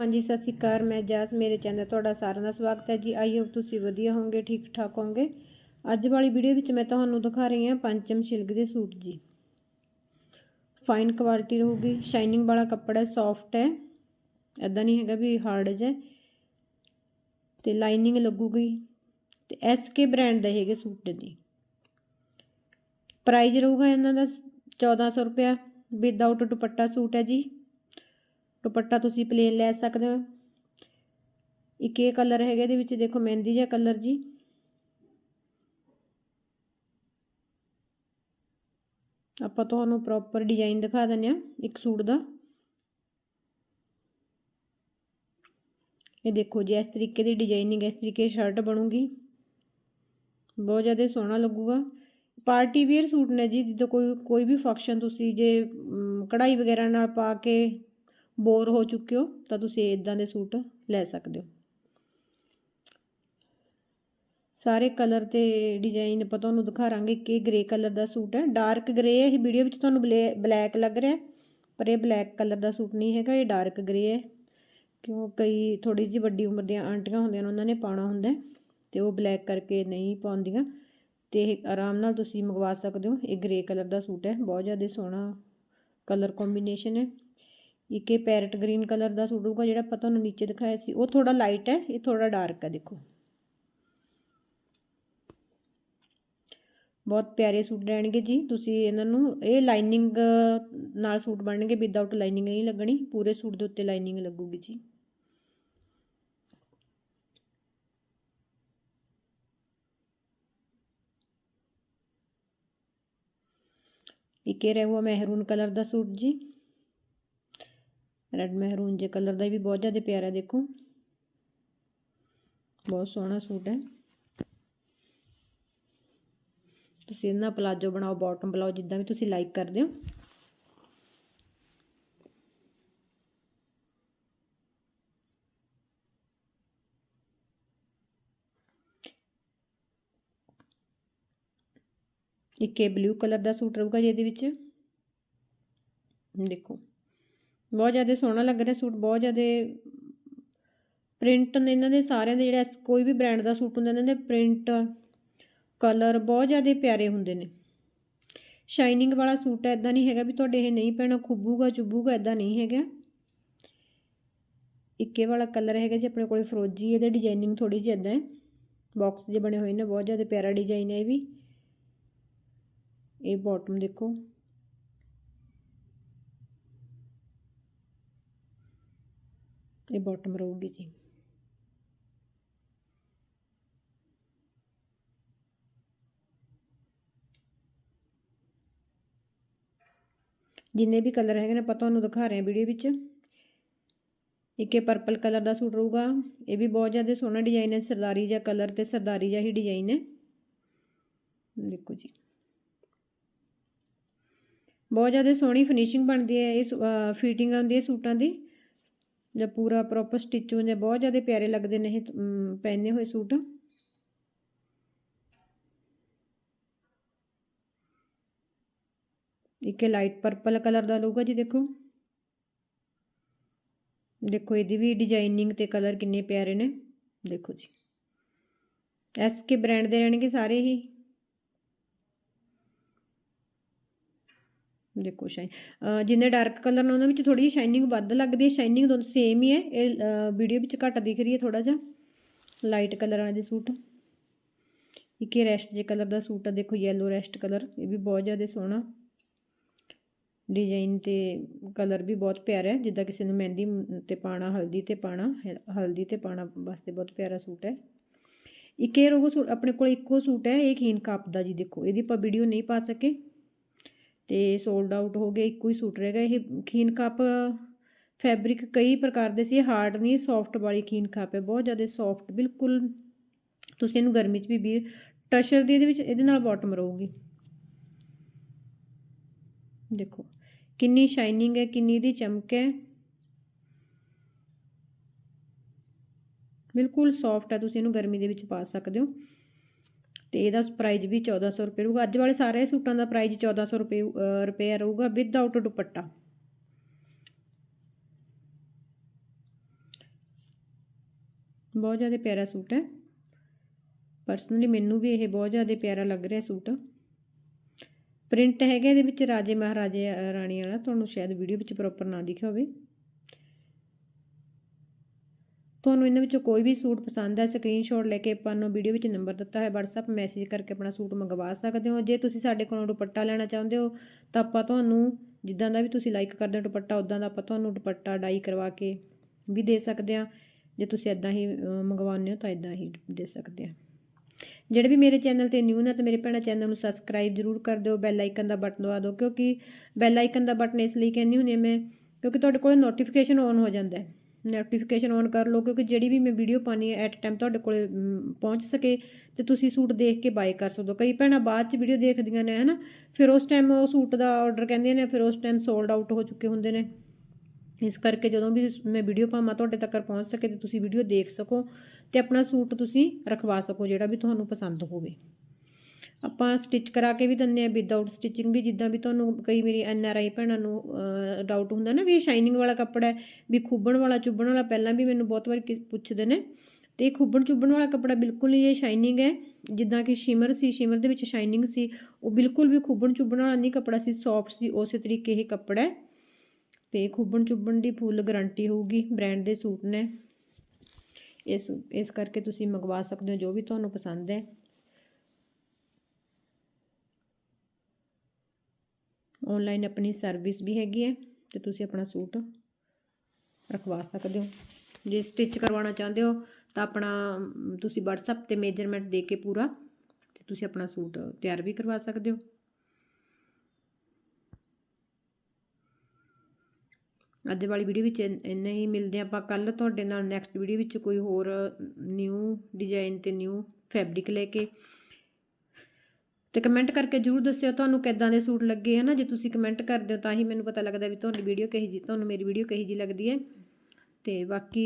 ਹਾਂਜੀ, ਸਤਿ ਸ਼੍ਰੀ ਅਕਾਲ। ਮੈਂ ਜੈਸ, ਮੇਰੇ ਚੈਨਲ ਤੁਹਾਡਾ ਸਾਰਿਆਂ ਦਾ ਸਵਾਗਤ ਹੈ ਜੀ। ਆਈ ਹੋਪ ਤੁਸੀਂ ਵਧੀਆ ਹੋਵੋਗੇ ਠੀਕ ਠਾਕ ਹੋਵੋਗੇ। ਅੱਜ ਵਾਲੀ ਵੀਡੀਓ ਵਿੱਚ ਮੈਂ ਤੁਹਾਨੂੰ ਦਿਖਾ ਰਹੀ ਹਾਂ ਪੰਚਮ ਸਿਲਕ ਦੇ ਸੂਟ ਜੀ। ਫਾਈਨ ਕੁਆਲਿਟੀ ਰਹੂਗੀ। ਸ਼ਾਈਨਿੰਗ ਵਾਲਾ ਕੱਪੜਾ ਹੈ ਸੌਫਟ ਹੈ। ਐਦਾਂ ਨਹੀਂ ਹੈਗਾ ਵੀ ਹਾਰਡ ਹੈ ਤੇ ਲਾਈਨਿੰਗ ਲੱਗੂਗੀ। ਤੇ ਐਸਕੇ ਬ੍ਰਾਂਡ ਦੇ ਹੈਗੇ ਸੂਟ ਦੀ ਪ੍ਰਾਈਸ ਰਹੂਗਾ ਇਹਨਾਂ ਦਾ 1400 ਰੁਪਿਆ ਵਿਦਆਊਟ ਦੁਪੱਟਾ ਸੂਟ ਹੈ ਜੀ। ਦੁਪੱਟਾ ਤੁਸੀਂ ਪਲੇਨ ਲੈ ਸਕਦੇ ਹੋ। ਇੱਕ ਇਹ ਕਲਰ ਹੈਗਾ ਇਹਦੇ ਵਿੱਚ, ਦੇਖੋ ਮਹਿੰਦੀ ਜਿਹਾ ਕਲਰ ਜੀ। ਆਪਾਂ ਤੁਹਾਨੂੰ ਪ੍ਰੋਪਰ ਡਿਜ਼ਾਈਨ ਦਿਖਾ ਦਿੰਦੇ ਆ ਇੱਕ ਸੂਟ ਦਾ। ਇਹ ਦੇਖੋ ਜੀ, ਇਸ ਤਰੀਕੇ ਦੀ ਡਿਜ਼ਾਈਨਿੰਗ ਇਸ ਤਰੀਕੇ ਸ਼ਰਟ ਬਣੂਗੀ। ਬਹੁਤ ਜ਼ਿਆਦਾ ਸੋਹਣਾ ਲੱਗੂਗਾ। ਪਾਰਟੀ ਵੇਅਰ ਸੂਟ ਨੇ ਜੀ, ਜਦੋਂ ਕੋਈ ਕੋਈ ਵੀ ਫੰਕਸ਼ਨ ਤੁਸੀਂ ਜੇ ਕਢਾਈ ਵਗੈਰਾ ਨਾਲ ਪਾ ਕੇ ਬੋਰ ਹੋ ਚੁੱਕੇ ਹੋ, ਤਾਂ ਤੁਸੀਂ ਇਦਾਂ ਦੇ ਸੂਟ ਲੈ ਸਕਦੇ ਹੋ। ਸਾਰੇ ਕਲਰ ਤੇ ਡਿਜ਼ਾਈਨ ਆਪਾਂ ਤੁਹਾਨੂੰ ਦਿਖਾ ਰਾਂਗੇ ਕਿ ਗ੍ਰੇ ਕਲਰ ਦਾ ਸੂਟ ਹੈ। ਡਾਰਕ ਗ੍ਰੇ ਹੈ, ਇਹ ਵੀਡੀਓ ਵਿੱਚ ਤੁਹਾਨੂੰ ਬਲੈਕ ਲੱਗ ਰਿਹਾ ਪਰ ਇਹ ਬਲੈਕ ਕਲਰ ਦਾ ਸੂਟ ਨਹੀਂ ਹੈਗਾ, ਇਹ ਡਾਰਕ ਗ੍ਰੇ ਹੈ। ਕਿਉਂ? ਕਈ ਥੋੜੀ ਜਿਹੀ ਵੱਡੀ ਉਮਰ ਦੀਆਂ ਆਂਟੀਆਂ ਹੁੰਦੀਆਂ ਨੇ, ਉਹਨਾਂ ਨੇ ਪਾਉਣਾ ਹੁੰਦਾ ਤੇ ਉਹ ਬਲੈਕ ਕਰਕੇ ਨਹੀਂ ਪਾਉਂਦੀਆਂ, ਤੇ ਇਹ ਆਰਾਮ ਨਾਲ ਤੁਸੀਂ ਮੰਗਵਾ ਸਕਦੇ ਹੋ। ਇਹ ਗ੍ਰੇ ਕਲਰ ਦਾ ਸੂਟ ਹੈ, ਬਹੁਤ ਜ਼ਿਆਦਾ ਸੋਹਣਾ ਕਲਰ ਕੰਬੀਨੇਸ਼ਨ ਹੈ। ਇੱਕ ਇਹ ਪੈਰਟ ਗ੍ਰੀਨ ਕਲਰ ਦਾ ਸੂਟ ਹੋਊਗਾ, ਜਿਹੜਾ ਆਪਾਂ ਤੁਹਾਨੂੰ ਨੀਚੇ ਦਿਖਾਇਆ ਸੀ। ਉਹ ਥੋੜਾ ਲਾਈਟ ਹੈ, ਇਹ ਥੋੜਾ ਡਾਰਕ ਹੈ, ਦੇਖੋ। ਬਹੁਤ ਪਿਆਰੇ ਸੂਟ ਰਹਿਣਗੇ ਜੀ। ਤੁਸੀਂ ਇਹਨਾਂ ਨੂੰ, ਇਹ ਲਾਈਨਿੰਗ ਨਾਲ ਸੂਟ ਬਣਨਗੇ ਵਿਦਆਊਟ ਲਾਈਨਿੰਗ ਨਹੀਂ ਲੱਗਣੀ। ਪੂਰੇ ਸੂਟ ਦੇ ਉੱਤੇ ਲਾਈਨਿੰਗ ਲੱਗੂਗੀ ਜੀ। ਇੱਕ ਇਹ ਰਹੂਗਾ ਮਹਿਰੂਨ ਕਲਰ ਦਾ ਸੂਟ ਜੀ। ਰੈੱਡ ਮਹਿਰੂਨ ਜੇ ਕਲਰ ਦਾ ਵੀ ਬਹੁਤ ਜ਼ਿਆਦਾ ਪਿਆਰਾ ਦੇਖੋ। ਬਹੁਤ ਸੋਹਣਾ ਸੂਟ ਹੈ। ਤੁਸੀਂ ਇਹਨਾਂ ਪਲਾਜੋ ਬਣਾਓ ਬਾਟਮ ਬਣਾਓ, ਜਿੱਦਾਂ ਵੀ ਤੁਸੀਂ ਲਾਈਕ ਕਰਦੇ ਹੋ। ਇੱਕ ਇਹ ਬਲੂ ਕਲਰ ਦਾ ਸੂਟ ਰਹੂਗਾ ਜੀ ਇਹਦੇ ਵਿੱਚ। ਦੇਖੋ। ਬਹੁਤ ਜ਼ਿਆਦਾ ਸੋਹਣਾ ਲੱਗ ਰਿਹਾ ਸੂਟ, ਬਹੁਤ ਜ਼ਿਆਦਾ ਪ੍ਰਿੰਟ ਨੇ ਇਹਨਾਂ ਦੇ ਸਾਰਿਆਂ ਦੇ ਜਿਹੜਾ ਕੋਈ ਵੀ ਬ੍ਰਾਂਡ ਦਾ ਸੂਟ ਹੁੰਦਾ, ਇਹਨਾਂ ਦੇ ਪ੍ਰਿੰਟ ਕਲਰ ਬਹੁਤ ਜ਼ਿਆਦਾ ਪਿਆਰੇ ਹੁੰਦੇ ਨੇ। ਸ਼ਾਈਨਿੰਗ ਵਾਲਾ ਸੂਟ ਹੈ ਇਦਾਂ ਨਹੀਂ ਹੈਗਾ ਵੀ ਤੁਹਾਡੇ ਇਹ ਨਹੀਂ ਪੈਣਾ ਖੁੱਬੂਗਾ ਚੁੱਭੂਗਾ ਇਦਾਂ ਨਹੀਂ ਹੈਗਾ। ਇੱਕੇ ਵਾਲਾ ਕਲਰ ਹੈਗਾ ਜੀ, ਆਪਣੇ ਕੋਲੇ ਫਰੋਜੀ, ਇਹਦੇ ਡਿਜ਼ਾਈਨਿੰਗ ਥੋੜੀ ਜਿਹੀ ਇਦਾਂ ਹੈ। ਬਾਕਸ ਜੇ ਬਣੇ ਹੋਏ ਨੇ, ਬਹੁਤ ਜ਼ਿਆਦਾ ਪਿਆਰਾ ਡਿਜ਼ਾਈਨ ਹੈ ਇਹ ਵੀ। ਇਹ ਬਾਟਮ ਦੇਖੋ। ਇਹ ਬਾਟਮ ਰਹੂਗੀ ਜੀ। ਜਿੰਨੇ ਵੀ ਕਲਰ ਹੈਗੇ ਨੇ ਆਪਾਂ ਤੁਹਾਨੂੰ ਦਿਖਾ ਰਹੇ ਹਾਂ ਵੀਡੀਓ ਵਿੱਚ। ਇੱਕ ਇਹ ਪਰਪਲ ਕਲਰ ਦਾ ਸੂਟ ਰਹੂਗਾ। ਇਹ ਵੀ ਬਹੁਤ ਜ਼ਿਆਦਾ ਸੋਹਣਾ ਡਿਜ਼ਾਈਨ ਹੈ, ਸਰਦਾਰੀ ਜਿਹਾ ਕਲਰ ਤੇ ਸਰਦਾਰੀ ਜਿਹਾ ਹੀ ਡਿਜ਼ਾਈਨ ਹੈ। ਦੇਖੋ ਜੀ। ਬਹੁਤ ਜ਼ਿਆਦਾ ਸੋਹਣੀ ਫਿਨਿਸ਼ਿੰਗ ਬਣਦੀ ਹੈ, ਇਹ ਫਿਟਿੰਗ ਆਉਂਦੀ ਹੈ ਸੂਟਾਂ ਦੀ। ਜਾਂ ਪੂਰਾ ਪ੍ਰੋਪਰ ਸਟਿਚ ਜਾਂ ਬਹੁਤ ਜ਼ਿਆਦਾ ਪਿਆਰੇ ਲੱਗਦੇ ਨੇ ਇਹ ਪਹਿਨੇ ਹੋਏ ਸੂਟ। ਇੱਕ ਲਾਈਟ ਪਰਪਲ ਕਲਰ ਦਾ ਲਊਗਾ ਜੀ ਦੇਖੋ। ਦੇਖੋ, ਇਹਦੀ ਵੀ ਡਿਜ਼ਾਈਨਿੰਗ ਤੇ ਕਲਰ ਕਿੰਨੇ ਪਿਆਰੇ ਨੇ। ਦੇਖੋ ਜੀ। ਐਸ ਕੇ ਬ੍ਰਾਂਡ ਦੇ ਰਹਿਣਗੇ ਸਾਰੇ ਹੀ। ਦੇਖੋ ਸ਼ਾਈਨ ਜਿੰਨੇ ਡਾਰਕ ਕਲਰ ਨੇ, ਉਹਨਾਂ ਵਿੱਚ ਥੋੜੀ ਜਿਹੀ ਸ਼ਾਈਨਿੰਗ ਵੱਧ ਲੱਗਦੀ ਹੈ। ਸ਼ਾਈਨਿੰਗ ਦੋਨੋਂ ਸੇਮ ਹੀ ਹੈ। ਇਹ ਵੀਡੀਓ ਵਿੱਚ ਘੱਟ ਦਿਖ ਰਹੀ ਹੈ ਥੋੜਾ ਜਿਹਾ। ਲਾਈਟ ਕਲਰ ਵਾਲੇ ਦੇ ਸੂਟ। ਇੱਕ ਇਹ ਰੈਸਟ ਜੇ ਕਲਰ ਦਾ ਸੂਟ ਆ। ਦੇਖੋ ਯੈਲੋ ਰੈਸਟ ਕਲਰ ਇਹ ਵੀ ਬਹੁਤ ਜ਼ਿਆਦਾ ਸੋਹਣਾ। ਡਿਜ਼ਾਈਨ ਤੇ ਕਲਰ ਵੀ ਬਹੁਤ ਪਿਆਰਾ ਹੈ। ਜਿੱਦਾਂ ਕਿਸੇ ਨੂੰ ਮਹਿੰਦੀ ਤੇ ਪਾਣਾ ਹਲਦੀ ਤੇ ਪਾਣਾ ਹਲਦੀ ਤੇ ਪਾਣਾ ਵਾਸਤੇ ਬਹੁਤ ਪਿਆਰਾ ਸੂਟ ਹੈ। ਇੱਕ ਇਹ ਰੋਗੋ ਸੂਟ ਆਪਣੇ ਕੋਲ ਇੱਕੋ ਸੂਟ ਹੈ। ਇਹ ਖੀਨ ਕਾਪ ਦਾ ਜੀ, ਦੇਖੋ। ਇਹਦੀ ਆਪਾਂ ਵੀਡੀਓ ਨਹੀਂ ਪਾ ਸਕੇ। ਤੇ ਸੋਲਡ ਆਊਟ ਹੋ ਗਿਆ ਇੱਕੋ ਹੀ ਸੂਟ ਰਹਿ ਗਿਆ। ਇਹ ਖੀਨ ਕੱਪ ਫੈਬਰਿਕ ਕਈ ਪ੍ਰਕਾਰ ਦੇ ਸੀ ਹਾਰਡ ਨਹੀਂ ਸੌਫਟ ਵਾਲੀ ਖੀਨ ਕੱਪ ਹੈ, ਬਹੁਤ ਜ਼ਿਆਦਾ ਸੌਫਟ ਬਿਲਕੁਲ ਤੁਸੀਂ ਇਹਨੂੰ ਗਰਮੀ 'ਚ ਵੀ ਵੀ ਟਸ਼ਰ ਦੀ, ਇਹਦੇ ਵਿੱਚ, ਇਹਦੇ ਨਾਲ ਬਾਟਮ ਰਹੂਗੀ। ਦੇਖੋ, ਕਿੰਨੀ ਸ਼ਾਈਨਿੰਗ ਹੈ, ਕਿੰਨੀ ਦੀ ਚਮਕ ਹੈ। ਬਿਲਕੁਲ ਸੌਫਟ ਹੈ, ਤੁਸੀਂ ਇਹਨੂੰ ਗਰਮੀ ਦੇ ਵਿੱਚ ਪਾ ਸਕਦੇ ਹੋ। ਤੇ ਇਹਦਾ ਪ੍ਰਾਈਸ ਵੀ 1400 ਰੁਪਏ ਰਹੂਗਾ। ਅੱਜ ਵਾਲੇ ਸਾਰੇ ਸੂਟਾਂ ਦਾ ਪ੍ਰਾਈਸ 1400 ਰੁਪਏ ਰੁਪਏ ਰਹੂਗਾ ਵਿਦਆਊਟ ਦੁਪੱਟਾ। ਬਹੁਤ ਜ਼ਿਆਦਾ ਪਿਆਰਾ ਸੂਟ ਹੈ। ਪਰਸਨਲੀ ਮੈਨੂੰ ਵੀ ਇਹ ਬਹੁਤ ਜ਼ਿਆਦਾ ਪਿਆਰਾ ਲੱਗ ਰਿਹਾ ਸੂਟ। ਪ੍ਰਿੰਟ ਹੈਗਾ ਇਹਦੇ ਵਿੱਚ ਰਾਜੇ ਮਹਾਰਾਜੇ ਰਾਣੀ ਵਾਲਾ। ਤੁਹਾਨੂੰ ਸ਼ਾਇਦ ਵੀਡੀਓ ਵਿੱਚ ਪ੍ਰੋਪਰ ਨਾ ਦਿਖਿਆ ਹੋਵੇ। ਤੁਹਾਨੂੰ ਇਹਨਾਂ ਵਿੱਚੋਂ ਕੋਈ ਵੀ ਸੂਟ ਪਸੰਦ ਹੈ ਸਕਰੀਨਸ਼ਾਟ ਲੈ ਕੇ ਆਪਾਂ ਨੂੰ ਵੀਡੀਓ ਵਿੱਚ ਨੰਬਰ ਦਿੱਤਾ ਹੈ WhatsApp ਮੈਸੇਜ ਕਰਕੇ ਆਪਣਾ ਸੂਟ ਮੰਗਵਾ ਸਕਦੇ ਹੋ। ਜੇ ਤੁਸੀਂ ਸਾਡੇ ਕੋਲੋਂ ਦੁਪੱਟਾ ਲੈਣਾ ਚਾਹੁੰਦੇ ਹੋ, ਤਾਂ ਆਪਾਂ ਤੁਹਾਨੂੰ ਜਿੱਦਾਂ ਦਾ ਵੀ ਤੁਸੀਂ ਲਾਈਕ ਕਰਦੇ ਹੋ ਦੁਪੱਟਾ ਉਦਾਂ ਦਾ ਆਪਾਂ ਤੁਹਾਨੂੰ ਦੁਪੱਟਾ ਡਾਈ ਕਰਵਾ ਕੇ ਵੀ ਦੇ ਸਕਦੇ ਹਾਂ। ਜੇ ਤੁਸੀਂ ਇਦਾਂ ਹੀ ਮੰਗਵਾਉਂਦੇ ਹੋ ਤਾਂ ਇਦਾਂ ਹੀ ਦੇ ਸਕਦੇ ਹਾਂ। ਜਿਹੜੇ ਵੀ ਮੇਰੇ ਚੈਨਲ ਤੇ ਨਿਊ ਨੇ, ਤਾਂ ਮੇਰੇ ਭੈਣਾਂ ਚੈਨਲ ਨੂੰ ਸਬਸਕ੍ਰਾਈਬ ਜ਼ਰੂਰ ਕਰ ਦਿਓ ਬੈਲ ਆਈਕਨ ਦਾ ਬਟਨ ਦਬਾ ਦਿਓ, ਕਿਉਂਕਿ ਬੈਲ ਆਈਕਨ ਦਾ ਬਟਨ ਇਸ ਲਈ ਕਹਿੰਦੀ ਹੁੰਦੀ ਹਾਂ ਮੈਂ, ਕਿਉਂਕਿ ਤੁਹਾਡੇ ਕੋਲ ਨੋਟੀਫਿਕੇਸ਼ਨ ਔਨ ਹੋ ਜਾਂਦਾ ਹੈ। ਨੋਟੀਫਿਕੇਸ਼ਨ ਔਨ ਕਰ ਲਓ ਕਿਉਂਕਿ ਜਿਹੜੀ ਵੀ ਮੈਂ ਵੀਡੀਓ ਪਾਣੀ ਹੈ ਐਟ ਟਾਈਮ ਤੁਹਾਡੇ ਕੋਲ ਪਹੁੰਚ ਸਕੇ ਤੇ ਤੁਸੀਂ ਸੂਟ ਦੇਖ ਕੇ ਬਾਏ ਕਰ ਸਕਦੇ ਹੋ। ਕਈ ਭੈਣਾਂ ਬਾਅਦ ਚ ਵੀਡੀਓ ਦੇਖਦੀਆਂ ਨੇ, ਹਨਾ? ਫਿਰ ਉਸ ਟਾਈਮ ਉਹ ਸੂਟ ਦਾ ਆਰਡਰ ਕਹਿੰਦੀਆਂ ਨੇ, ਫਿਰ ਉਸ ਟਾਈਮ ਸੋਲਡ ਆਊਟ ਹੋ ਚੁੱਕੇ ਹੁੰਦੇ ਨੇ। ਇਸ ਕਰਕੇ ਜਦੋਂ ਵੀ ਮੈਂ ਵੀਡੀਓ ਪਾਵਾਂ, ਤੁਹਾਡੇ ਤੱਕ ਪਹੁੰਚ ਸਕੇ ਤੇ ਤੁਸੀਂ ਵੀਡੀਓ ਦੇਖ ਸਕੋ ਤੇ ਆਪਣਾ ਸੂਟ ਤੁਸੀਂ ਰਖਵਾ ਸਕੋ ਜਿਹੜਾ ਵੀ ਤੁਹਾਨੂੰ ਪਸੰਦ ਹੋਵੇ। ਆਪਾਂ ਸਟਿਚ ਕਰਾ ਕੇ ਵੀ ਦਿੰਦੇ ਆ ਵਿਦਆਊਟ ਸਟਿਚਿੰਗ ਵੀ, ਜਿੱਦਾਂ ਵੀ ਤੁਹਾਨੂੰ ਕਈ ਮੇਰੀ ਐਨ ਆਰ ਆਈ ਭੈਣਾਂ ਨੂੰ ਡਾਊਟ ਹੁੰਦਾ ਨਾ ਵੀ ਇਹ ਸ਼ਾਈਨਿੰਗ ਵਾਲਾ ਕੱਪੜਾ ਹੈ, ਵੀ ਖੁੱਬਣ ਵਾਲਾ, ਚੁੱਭਣ ਵਾਲਾ, ਪਹਿਲਾਂ ਵੀ ਮੈਨੂੰ ਬਹੁਤ ਵਾਰ ਕਿਸ, ਪੁੱਛਦੇ ਨੇ, ਤੇ ਇਹ ਖੁੱਬਣ, ਚੁੱਭਣ ਵਾਲਾ ਕੱਪੜਾ ਬਿਲਕੁਲ ਨਹੀਂ, ਇਹ ਸ਼ਾਈਨਿੰਗ ਹੈ, ਜਿੱਦਾਂ ਕਿ ਸ਼ਿਮਰ ਸੀ ਸ਼ਿਮਰ ਦੇ ਵਿੱਚ ਸ਼ਾਈਨਿੰਗ ਸੀ, ਉਹ ਬਿਲਕੁਲ ਵੀ ਖੁੱਬਣ, ਚੁੱਭਣ ਵਾਲਾ ਨਹੀਂ ਕੱਪੜਾ ਸੀ ਸੌਫਟ ਸੀ, ਉਸੇ ਤਰੀਕੇ ਇਹ ਕੱਪੜਾ ਹੈ, ਤੇ ਖੁੱਬਣ, ਚੁੱਭਣ ਦੀ ਫੁੱਲ ਗਾਰੰਟੀ ਹੋਊਗੀ ਬ੍ਰਾਂਡ ਦੇ ਸੂਟ ਨੇ, ਇਸ ਇਸ ਕਰਕੇ ਤੁਸੀਂ ਮੰਗਵਾ ਸਕਦੇ ਹੋ ਜੋ ਵੀ ਤੁਹਾਨੂੰ ਪਸੰਦ ਹੈ। ਆਨਲਾਈਨ ਆਪਣੀ ਸਰਵਿਸ ਵੀ ਹੈਗੀ ਹੈ ਤੇ ਤੁਸੀਂ ਆਪਣਾ ਸੂਟ ਰਖਵਾ ਸਕਦੇ ਹੋ। ਜੇ ਸਟਿਚ ਕਰਵਾਉਣਾ ਚਾਹੁੰਦੇ ਹੋ ਤਾਂ ਆਪਣਾ, ਤੁਸੀਂ WhatsApp ਤੇ ਮੇਜਰਮੈਂਟ ਦੇ ਕੇ ਪੂਰਾ ਤੇ ਤੁਸੀਂ ਆਪਣਾ ਸੂਟ ਤਿਆਰ ਵੀ ਕਰਵਾ ਸਕਦੇ ਹੋ। ਅੱਜ ਵਾਲੀ ਵੀਡੀਓ ਵਿੱਚ ਇੰਨ- ਇੰਨੇ ਹੀ ਮਿਲਦੇ ਹਾਂ ਆਪਾਂ। ਕੱਲ ਤੁਹਾਡੇ ਨਾਲ ਨੈਕਸਟ ਵੀਡੀਓ ਵਿੱਚ ਕੋਈ ਹੋਰ ਨਿਊ ਡਿਜ਼ਾਈਨ ਤੇ ਨਿਊ ਫੈਬਰਿਕ ਲੈ ਕੇ ਤੇ ਕਮੈਂਟ ਕਰਕੇ ਜਰੂਰ ਦੱਸਿਓ ਤੁਹਾਨੂੰ ਕਿੱਦਾਂ ਦੇ ਸੂਟ ਲੱਗੇ ਹਨਾ। ਜੇ ਤੁਸੀਂ ਕਮੈਂਟ ਕਰਦੇ ਹੋ ਤਾਂ ਹੀ ਮੈਨੂੰ ਪਤਾ ਲੱਗਦਾ ਵੀ ਤੁਹਾਨੂੰ ਵੀਡੀਓ ਕਹੀ ਜੀ ਤੁਹਾਨੂੰ ਮੇਰੀ ਵੀਡੀਓ ਕਹੀ ਜੀ ਲੱਗਦੀ ਹੈ। ਤੇ ਬਾਕੀ